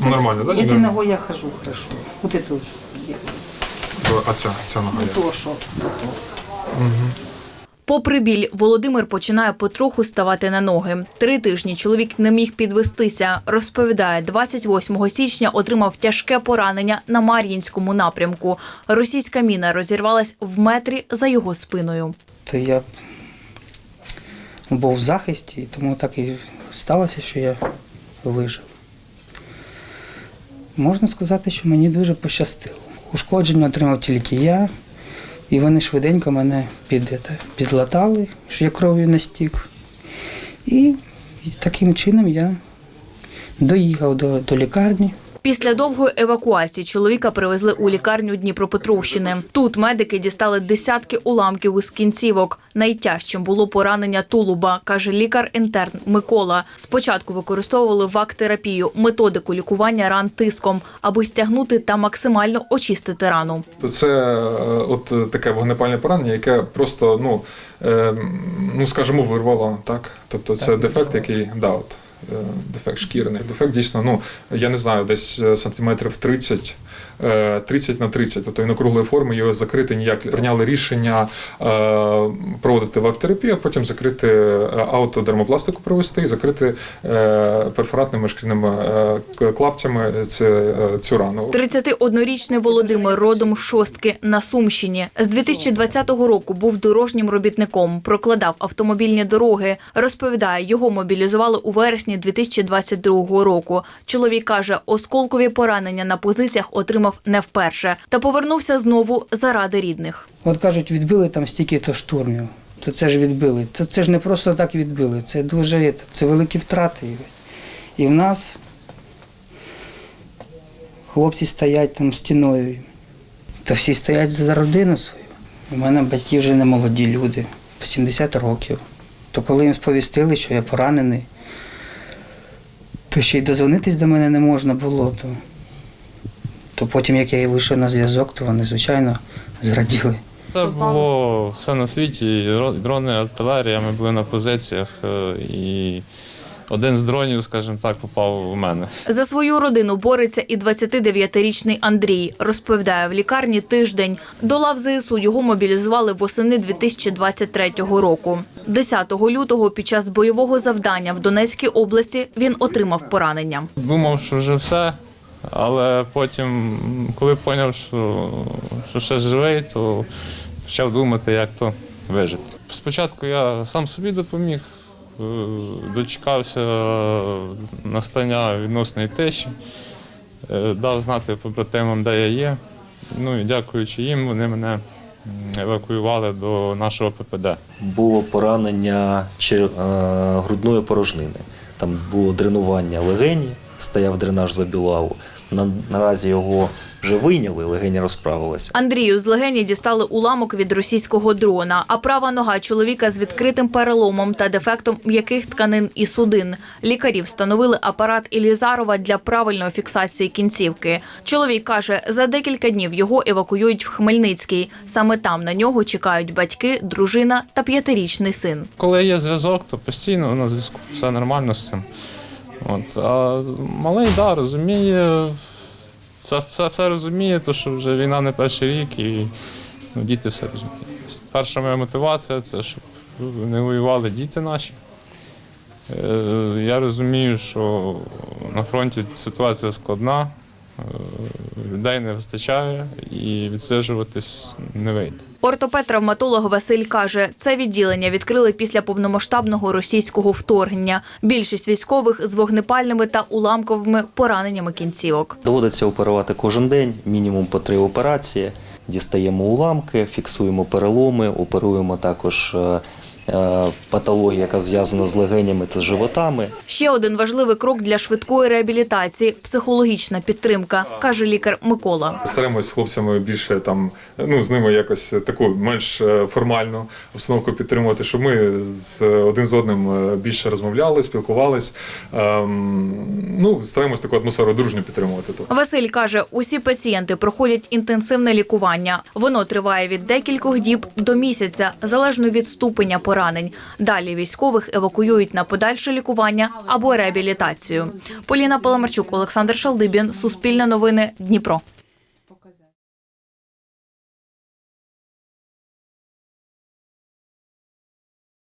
Ну, Нормально, да? Этой Нормально. ногой я хожу хорошо. Вот это уже. А ця, ця нога Не то, что то, то. Попри біль, Володимир починає потроху ставати на ноги. Три тижні чоловік не міг підвестися. Розповідає, 28 січня отримав тяжке поранення на Мар'їнському напрямку. Російська міна розірвалась в метрі за його спиною. То я був в захисті, і тому так і сталося, що я вижив. Можна сказати, що мені дуже пощастило. Ушкодження отримав тільки я, і вони швиденько мене під, підлатали, що я кров'ю не стік. І, і таким чином я доїхав до, до лікарні. Після довгої евакуації чоловіка привезли у лікарню Дніпропетровщини. Тут медики дістали десятки уламків із кінцівок. Найтяжчим було поранення тулуба, каже лікар-інтерн Микола. Спочатку використовували вак-терапію, методику лікування ран тиском, аби стягнути та максимально очистити рану. Це е, от е, таке вогнепальне поранення, яке просто, ну, е, ну скажімо, вирвало, так? Тобто це дефект, який, да, от, дефект шкірний. Дефект дійсно, ну, я не знаю, десь е, сантиметрів 30. е, 30 на 30, тобто він округлої форми, його закрити ніяк. Прийняли рішення е, проводити вак-терапію, а потім закрити е, аутодермопластику провести і закрити е, перфоратними шкірними е, клаптями е, цю рану. 31-річний Володимир родом шостки на Сумщині. З 2020 року був дорожнім робітником, прокладав автомобільні дороги. Розповідає, його мобілізували у вересні 2022 року. Чоловік каже, осколкові поранення на позиціях отримав не вперше та повернувся знову заради рідних. От кажуть, відбили там стільки-то штурмів. То це ж відбили. То це ж не просто так відбили. Це дуже це великі втрати. І в нас хлопці стоять там стіною. Та всі стоять за родину свою. У мене батьки вже не молоді люди, по 70 років. То коли їм сповістили, що я поранений, то ще й дозвонитись до мене не можна було. То, то потім, як я вийшов на зв'язок, то вони, звичайно, зраділи. Це було все на світі, і дро- дрони, артилерія, ми були на позиціях, е, і один з дронів, скажімо так, попав у мене. За свою родину бореться і 29-річний Андрій. Розповідає, в лікарні тиждень. До лав ЗСУ його мобілізували восени 2023 року. 10 лютого під час бойового завдання в Донецькій області він отримав поранення. Думав, що вже все, але потім, коли зрозумів, що, що ще живий, то почав думати, як то вижити. Спочатку я сам собі допоміг, е, дочекався настання відносної тиші, е, дав знати побратимам, де я є. Ну і дякуючи їм, вони мене евакуювали до нашого ППД. було поранення е, грудної порожнини. Там було дренування легені, стояв дренаж за білаву. На, наразі його вже вийняли, легені розправилися. Андрію з легені дістали уламок від російського дрона, а права нога чоловіка з відкритим переломом та дефектом м'яких тканин і судин. Лікарі встановили апарат Ілізарова для правильної фіксації кінцівки. Чоловік каже, за декілька днів його евакуюють в Хмельницький. Саме там на нього чекають батьки, дружина та п'ятирічний син. Коли є зв'язок, то постійно на зв'язку все нормально з цим. От. А малий, да, розуміє, все, все, все розуміє, то що вже війна не перший рік і ну, діти все розуміють. Перша моя мотивація це щоб не воювали діти наші. Е, Я розумію, що на фронті ситуація складна, людей не вистачає і відсиджуватись не вийде. Ортопед-травматолог Василь каже, це відділення відкрили після повномасштабного російського вторгнення. Більшість військових з вогнепальними та уламковими пораненнями кінцівок. Доводиться оперувати кожен день, мінімум по три операції. Дістаємо уламки, фіксуємо переломи, оперуємо також е, е, яка зв'язана з легенями та з животами. Ще один важливий крок для швидкої реабілітації психологічна підтримка, каже лікар Микола. Стараємось з хлопцями більше там, ну з ними якось таку менш е, формальну обстановку підтримувати, щоб ми з один з одним е, більше розмовляли, спілкувались. Ем, ну, стараємось таку атмосферу дружню підтримувати. Василь каже, усі пацієнти проходять інтенсивне лікування. Воно триває від декількох діб до місяця, залежно від ступеня поранення. Поранень. Далі військових евакуюють на подальше лікування або реабілітацію. Поліна Паламарчук, Олександр Шалдибін, Суспільне новини, Дніпро.